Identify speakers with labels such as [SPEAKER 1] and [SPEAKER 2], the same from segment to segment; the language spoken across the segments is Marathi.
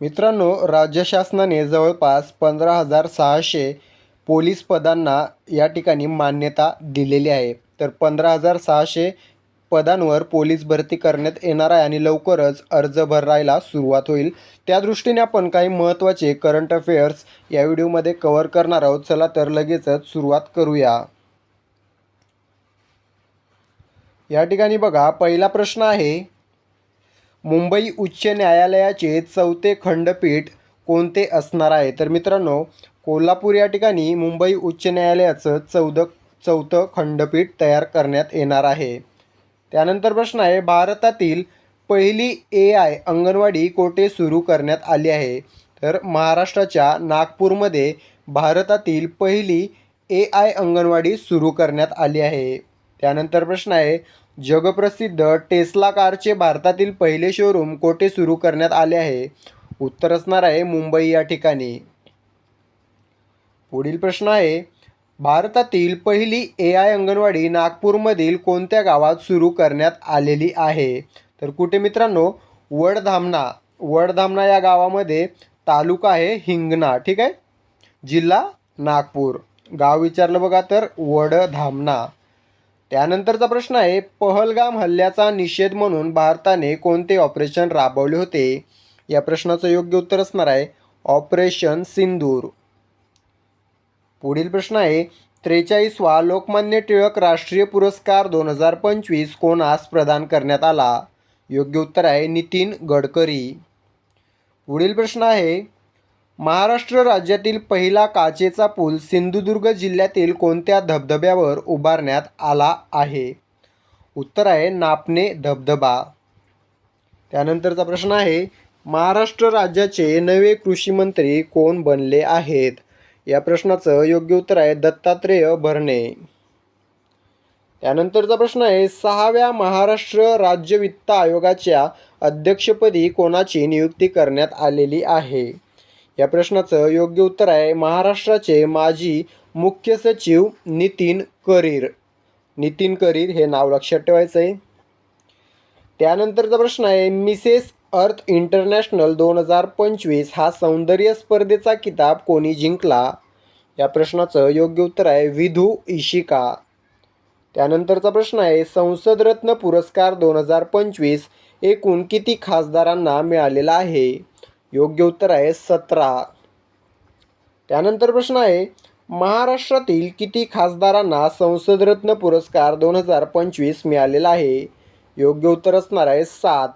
[SPEAKER 1] मित्रांनो राज्य शासनाने जवळपास पंधरा हजार सहाशे पोलीस पदांना या ठिकाणी मान्यता दिलेली आहे. तर पंधरा हजार सहाशे पदांवर पोलीस भरती करण्यात येणार आहे आणि लवकरच अर्ज भरायला सुरुवात होईल. त्या दृष्टीने आपण काही महत्त्वाचे करंट अफेअर्स या व्हिडिओमध्ये कव्हर करणार आहोत. चला तर लगेचच सुरुवात करूया. या ठिकाणी बघा पहिला प्रश्न आहे मुंबई उच्च न्यायालयाचे चौथे खंडपीठ कोणते असणार आहे? तर मित्रांनो कोल्हापूर या ठिकाणी मुंबई उच्च न्यायालयाचं चौद चौथं खंडपीठ तयार करण्यात येणार आहे. त्यानंतर प्रश्न आहे भारतातील पहिली ए आय अंगणवाडी कोठे सुरू करण्यात आली आहे? तर महाराष्ट्राच्या नागपूरमध्ये भारतातील पहिली ए आय अंगणवाडी सुरू करण्यात आली आहे. त्यानंतर प्रश्न आहे जगप्रसिद्ध टेस्ला कारचे भारतातील पहिले शोरूम कोठे सुरू करण्यात आले आहे? उत्तर असणार आहे मुंबई या ठिकाणी. पुढील प्रश्न आहे भारतातील पहिली ए आय अंगणवाडी नागपूरमधील कोणत्या गावात सुरू करण्यात आलेली आहे? तर कुठे मित्रांनो वडधामणा वडधामणा या गावामध्ये तालुका आहे हिंगणा ठीक आहे? जिल्हा नागपूर. गाव विचारलं बघा तर वडधामणा त्यानंतरचा प्रश्न आहे पहलगाम हल्ल्याचा निषेध म्हणून भारताने कोणते ऑपरेशन राबवले होते? या प्रश्नाचं योग्य उत्तर असणार आहे ऑपरेशन सिंदूर. पुढील प्रश्न आहे त्रेचाळीसवा लोकमान्य टिळक राष्ट्रीय पुरस्कार दोन हजार पंचवीस कोणास प्रदान करण्यात आला? योग्य उत्तर आहे नितीन गडकरी. पुढील प्रश्न आहे महाराष्ट्र राज्यातील पहिला काचेचा पूल सिंधुदुर्ग जिल्ह्यातील कोणत्या धबधब्यावर उभारण्यात आला आहे? उत्तर आहे नापणे धबधबा. त्यानंतरचा प्रश्न आहे महाराष्ट्र राज्याचे नवे कृषीमंत्री कोण बनले आहेत? या प्रश्नाचं योग्य उत्तर आहे दत्तात्रेय भरणे. त्यानंतरचा प्रश्न आहे सहाव्या महाराष्ट्र राज्य वित्त आयोगाच्या अध्यक्षपदी कोणाची नियुक्ती करण्यात आलेली आहे? या प्रश्नाचं योग्य उत्तर आहे महाराष्ट्राचे माजी मुख्य सचिव नितीन करीर. नितीन करीर हे नाव लक्षात ठेवायचं आहे त्यानंतरचा प्रश्न आहे मिसेस अर्थ इंटरनॅशनल दोन हजार पंचवीस हा सौंदर्य स्पर्धेचा किताब कोणी जिंकला? या प्रश्नाचं योग्य उत्तर आहे विधू इशिका. त्यानंतरचा प्रश्न आहे संसदरत्न पुरस्कार दोन हजार पंचवीस एकूण किती खासदारांना मिळालेला आहे? योग्य उत्तर आहे सतरा. त्यानंतर प्रश्न आहे महाराष्ट्रातील किती खासदारांना संसदरत्न पुरस्कार दोन हजार पंचवीस मिळालेला आहे? योग्य उत्तर असणार आहे सात.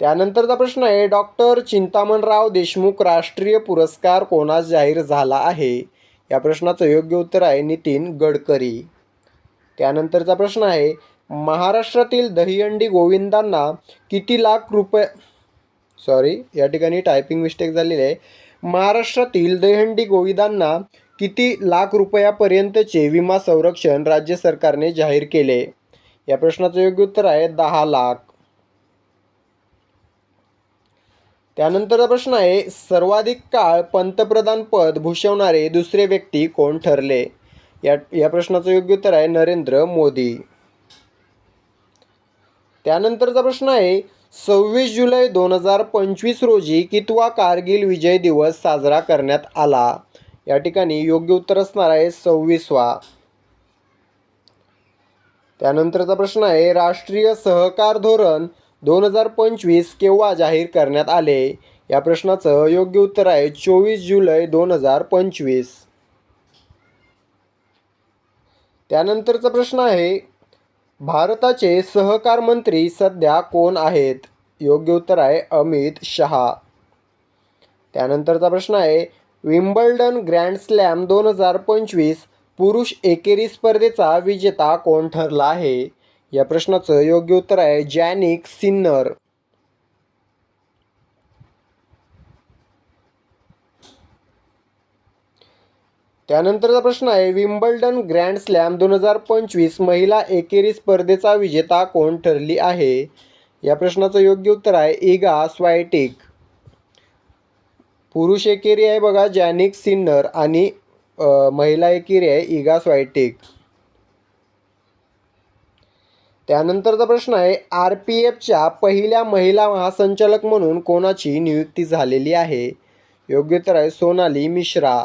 [SPEAKER 1] त्यानंतरचा प्रश्न आहे डॉक्टर चिंतामणराव देशमुख राष्ट्रीय पुरस्कार कोणास जाहीर झाला आहे? या प्रश्नाचं योग्य उत्तर आहे नितीन गडकरी. त्यानंतरचा प्रश्न आहे महाराष्ट्रातील दहीहंडी गोविंदांना किती लाख रुपये सॉरी या ठिकाणी टायपिंग मिस्टेक झालेली आहे. महाराष्ट्रातील दहीहंडी गोविंदांना किती लाख रुपयापर्यंतचे विमा संरक्षण राज्य सरकारने जाहीर केले? या प्रश्नाचं योग्य उत्तर आहे दहा लाख. त्यानंतरचा प्रश्न आहे सर्वाधिक काळ पंतप्रधान पद भूषवणारे दुसरे व्यक्ती कोण ठरले? या या प्रश्नाचं योग्य उत्तर आहे नरेंद्र मोदी. त्यानंतरचा प्रश्न आहे सव्वीस जुलै दोन हजार पंचवीस रोजी कितवा कारगिल विजय दिवस साजरा करण्यात आला? या ठिकाणी योग्य उत्तर असणार आहे सव्वीसवा. त्यानंतरचा प्रश्न आहे राष्ट्रीय सहकार धोरण दोन हजार पंचवीस केव्हा जाहीर करण्यात आले? या प्रश्नाचं योग्य उत्तर आहे चोवीस जुलै दोन हजार पंचवीस. त्यानंतरचा प्रश्न आहे भारताचे सहकार मंत्री सध्या कोण आहेत? योग्य उत्तर आहे अमित शहा. त्यानंतरचा प्रश्न आहे विम्बल्डन ग्रँड स्लॅम दोन हजार पंचवीस पुरुष एकेरी स्पर्धेचा विजेता कोण ठरला आहे? या प्रश्नाचं योग्य उत्तर आहे जॅनिक सिन्नर. त्यानंतरचा प्रश्न आहे विम्बल्डन ग्रँड स्लॅम दोन हजार पंचवीस महिला एकेरी स्पर्धेचा विजेता कोण ठरली आहे? या प्रश्नाचं योग्य उत्तर आहे इगा स्वायटिक. पुरुष एकेरी आहे बघा जॅनिक सिन्नर आणि महिला एकेरी आहे इगा स्वायटिक. त्यानंतरचा प्रश्न आहे आर पी एफच्या पहिल्या महिला महासंचालक म्हणून कोणाची नियुक्ती झालेली आहे? योग्य उत्तर आहे सोनाली मिश्रा.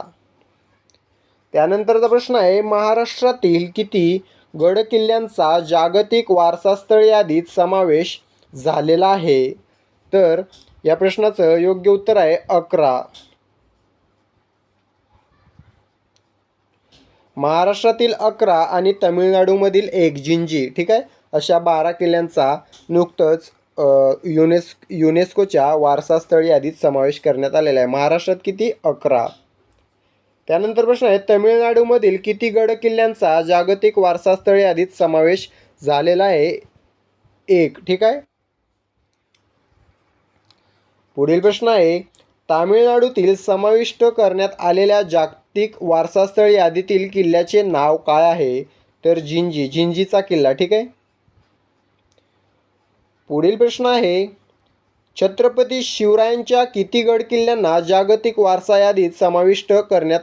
[SPEAKER 1] त्यानंतरचा प्रश्न आहे महाराष्ट्रातील किती गड किल्ल्यांचा जागतिक वारसास्थळ यादीत समावेश झालेला आहे? तर या प्रश्नाचं योग्य उत्तर आहे अकरा. महाराष्ट्रातील अकरा आणि तमिळनाडूमधील एक जिंजी ठीक आहे? अशा बारा किल्ल्यांचा नुकतंच युनेस युनेस्कोच्या वारसास्थळ यादीत समावेश करण्यात आलेला आहे. महाराष्ट्रात किती? अकरा. त्यानंतर प्रश्न आहे तमिळनाडूमधील किती गड किल्ल्यांचा जागतिक वारसास्थळ यादीत समावेश झालेला आहे? एक ठीक आहे? पुढील प्रश्न आहे तामिळनाडूतील समाविष्ट करण्यात आलेल्या जागतिक वारसास्थळ यादीतील किल्ल्याचे नाव काय आहे? तर जिंजी जिंजीचा किल्ला ठीक आहे? पुढील प्रश्न आहे छत्रपती शिवरायांच्या किती गड किल्ल्यांना जागतिक वारसा यादीत समाविष्ट करण्यात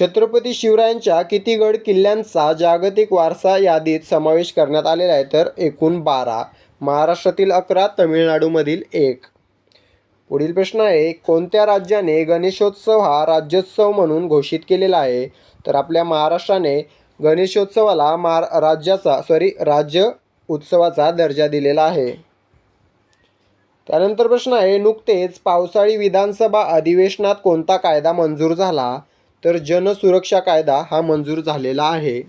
[SPEAKER 1] छत्रपती शिवरायांच्या कितीगड किल्ल्यांचा जागतिक वारसा यादीत समावेश करण्यात आलेला आहे. तर एकूण बारा महाराष्ट्रातील अकरा तमिळनाडूमधील एक. पुढील प्रश्न आहे कोणत्या राज्याने गणेशोत्सव हा राज्योत्सव म्हणून घोषित केलेला आहे? तर आपल्या महाराष्ट्राने गणेशोत्सवाला महार राज्याचा सॉरी राज्य उत्सवाचा दर्जा दिलेला आहे. त्यानंतर प्रश्न आहे नुकतेच पावसाळी विधानसभा अधिवेशनात कोणता कायदा मंजूर झाला? तर जनसुरक्षा कायदा हा मंजूर झालेला आहे.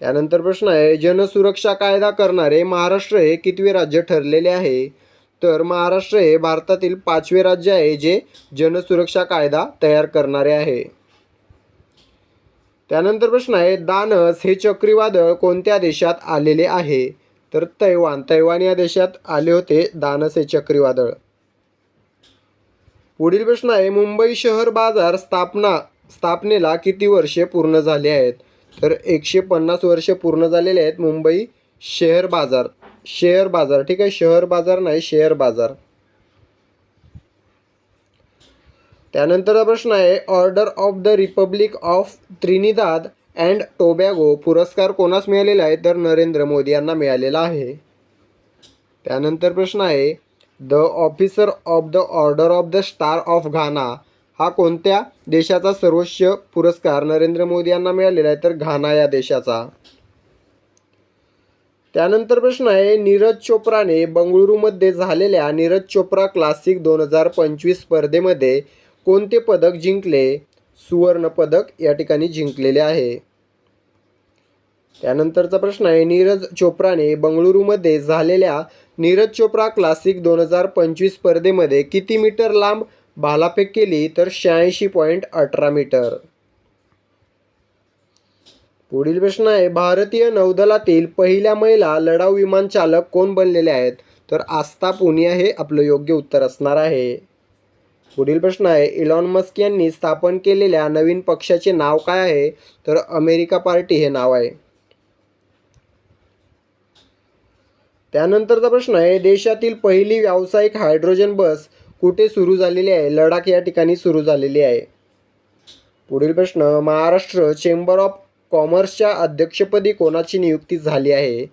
[SPEAKER 1] त्यानंतर प्रश्न आहे जनसुरक्षा कायदा करणारे महाराष्ट्र हे कितवे राज्य ठरलेले आहे? तर महाराष्ट्र हे भारतातील पाचवे राज्य आहे जे जनसुरक्षा कायदा तयार करणारे आहे. त्यानंतर प्रश्न आहे दानस हे चक्रीवादळ कोणत्या देशात आलेले आहे? तर तैवान तैवान या देशात आले होते दानस हे चक्रीवादळ. पुढील प्रश्न आहे मुंबई शहर बाजार स्थापना स्थापनेला किती वर्षे पूर्ण झाली आहेत? तर एकशे पन्नास वर्षे पूर्ण झालेले आहेत मुंबई शेअर बाजार. शेअर बाजार ठीक आहे? शहर बाजार नाही शेअर बाजार. त्यानंतरचा प्रश्न आहे order of the republic of Trinidad and Tobago पुरस्कार कोणास मिळालेला आहे? तर नरेंद्र मोदी यांना मिळालेला आहे. त्यानंतर प्रश्न आहे the officer of the order of the star of Ghana हा कोणत्या देशाचा सर्वोच्च पुरस्कार नरेंद्र मोदी यांना मिळालेला आहे? तर घाना या देशाचा. त्यानंतर प्रश्न आहे नीरज चोप्राने बंगळुरूमध्ये झालेल्या नीरज चोप्रा क्लासिक दोन हजार पंचवीस स्पर्धेमध्ये कोणते पदक जिंकले? सुवर्ण पदक या ठिकाणी जिंकलेले आहे. त्यानंतरचा प्रश्न आहे नीरज चोप्राने बंगळुरूमध्ये झालेल्या नीरज चोप्रा क्लासिक दोन हजार पंचवीस स्पर्धेमध्ये किती मीटर लांब भालाफेक केली? तर शहाऐंशी पॉईंट अठरा मीटर. पुढील प्रश्न आहे भारतीय नौदलातील पहिल्या महिला लढाऊ विमान चालक कोण बनलेले आहेत? तर आस्था पुनिया हे आपलं योग्य उत्तर असणार आहे. पुढील प्रश्न आहे इलॉन मस्क यांनी स्थापन केलेल्या नवीन पक्षाचे नाव काय आहे? तर अमेरिका पार्टी हे नाव आहे. त्यानंतरचा प्रश्न आहे देशातील पहिली व्यावसायिक हायड्रोजन बस कुठे सुरू झालेली आहे? लडाख या ठिकाणी सुरू झालेली आहे. पुढील प्रश्न महाराष्ट्र चेंबर ऑफ कॉमर्सच्या अध्यक्षपदी कोणाची नियुक्ती झाली आहे?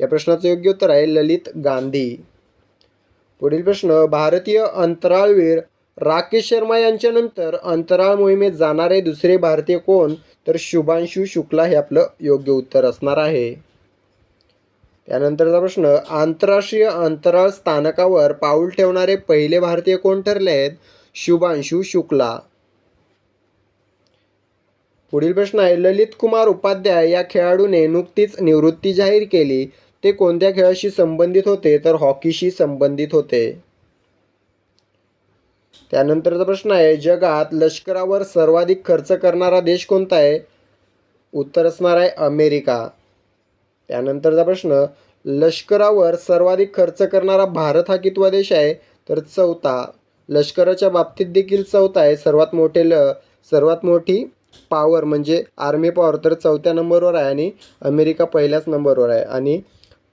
[SPEAKER 1] या प्रश्नाचं योग्य उत्तर आहे ललित गांधी. पुढील प्रश्न भारतीय अंतराळवीर राकेश शर्मा यांच्यानंतर अंतराळ मोहिमेत जाणारे दुसरे भारतीय कोण? तर शुभांशु शुक्ला हे आपलं योग्य उत्तर असणार आहे. त्यानंतरचा प्रश्न आंतरराष्ट्रीय अंतराळ स्थानकावर पाऊल ठेवणारे पहिले भारतीय कोण ठरले आहेत शुभांशु शुक्ला. पुढील प्रश्न आहे ललित कुमार उपाध्याय या खेळाडूने नुकतीच निवृत्ती जाहीर केली. ते कोणत्या खेळाशी संबंधित होते? तर हॉकीशी संबंधित होते. त्यानंतरचा प्रश्न आहे जगात लष्करावर सर्वाधिक खर्च करणारा देश कोणता आहे? उत्तर असणार आहे अमेरिका. त्यानंतरचा प्रश्न लष्करावर सर्वाधिक खर्च करणारा भारत हा कितवा देश आहे? तर चौथा लष्कराच्या बाबतीत देखील चौथा आहे. सर्वात मोठे ल सर्वात मोठी पॉवर म्हणजे आर्मी पॉवर तर चौथ्या नंबरवर आहे आणि अमेरिका पहिल्याच नंबरवर आहे. आणि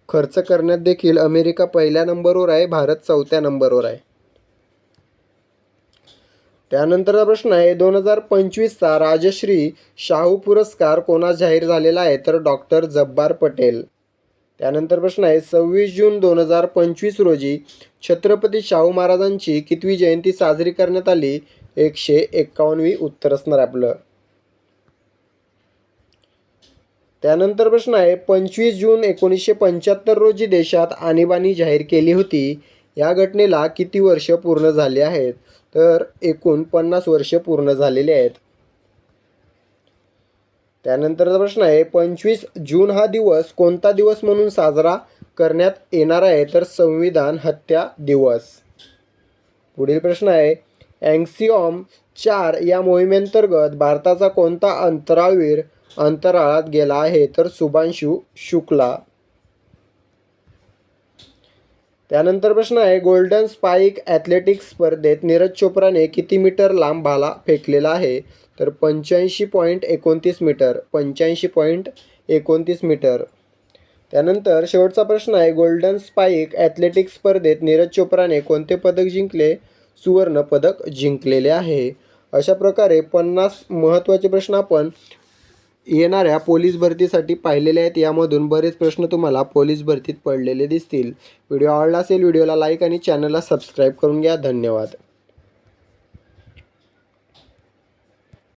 [SPEAKER 1] खर्च करण्यात देखील अमेरिका पहिल्या नंबरवर आहे. भारत चौथ्या नंबरवर आहे. त्यानंतरचा प्रश्न आहे दोन हजार पंचवीसचा राजश्री शाहू पुरस्कार कोणा जाहीर झालेला आहे? तर डॉक्टर जब्बार पटेल. त्यानंतर प्रश्न आहे सव्वीस जून दोन हजार पंचवीस रोजी छत्रपती शाहू महाराजांची कितवी जयंती साजरी करण्यात आली? एकशे एक्कावन्नवी उत्तर असणार आपलं. त्यानंतर प्रश्न आहे पंचवीस जून एकोणीसशे पंच्याहत्तर रोजी देशात आणीबाणी जाहीर केली होती. या घटनेला किती वर्ष पूर्ण झाली आहेत? तर एकूण पन्नास वर्ष पूर्ण झालेली आहेत. त्यानंतरचा प्रश्न आहे पंचवीस जून हा दिवस कोणता दिवस म्हणून साजरा करण्यात येणार आहे? तर संविधान हत्या दिवस. पुढील प्रश्न आहे अँक्सिओम चार या मोहिमेअंतर्गत भारताचा कोणता अंतराळवीर अंतराळात गेला आहे? तर सुभांशु शुक्ला. त्यानंतर प्रश्न आहे गोल्डन स्पाईक ॲथलेटिक्स स्पर्धेत नीरज चोप्राने किती मीटर लांब भाला फेकलेला आहे? तर पंच्याऐंशी पॉईंट एकोणतीस मीटर पंच्याऐंशी पॉईंट एकोणतीस मीटर. त्यानंतर शेवटचा प्रश्न आहे गोल्डन स्पाईक ॲथलेटिक्स स्पर्धेत नीरज चोप्राने कोणते पदक जिंकले? सुवर्ण पदक जिंकलेले आहे. अशा प्रकारे पन्नास महत्त्वाचे प्रश्न आपण येणाऱ्या पोलीस भरतीसाठी पाहिलेले आहेत. यामधून बरेच प्रश्न तुम्हाला पोलीस भरतीत पडलेले दिसतील. व्हिडिओ आवडला असेल व्हिडिओला लाईक आणि चॅनलला सबस्क्राईब करून घ्या. धन्यवाद.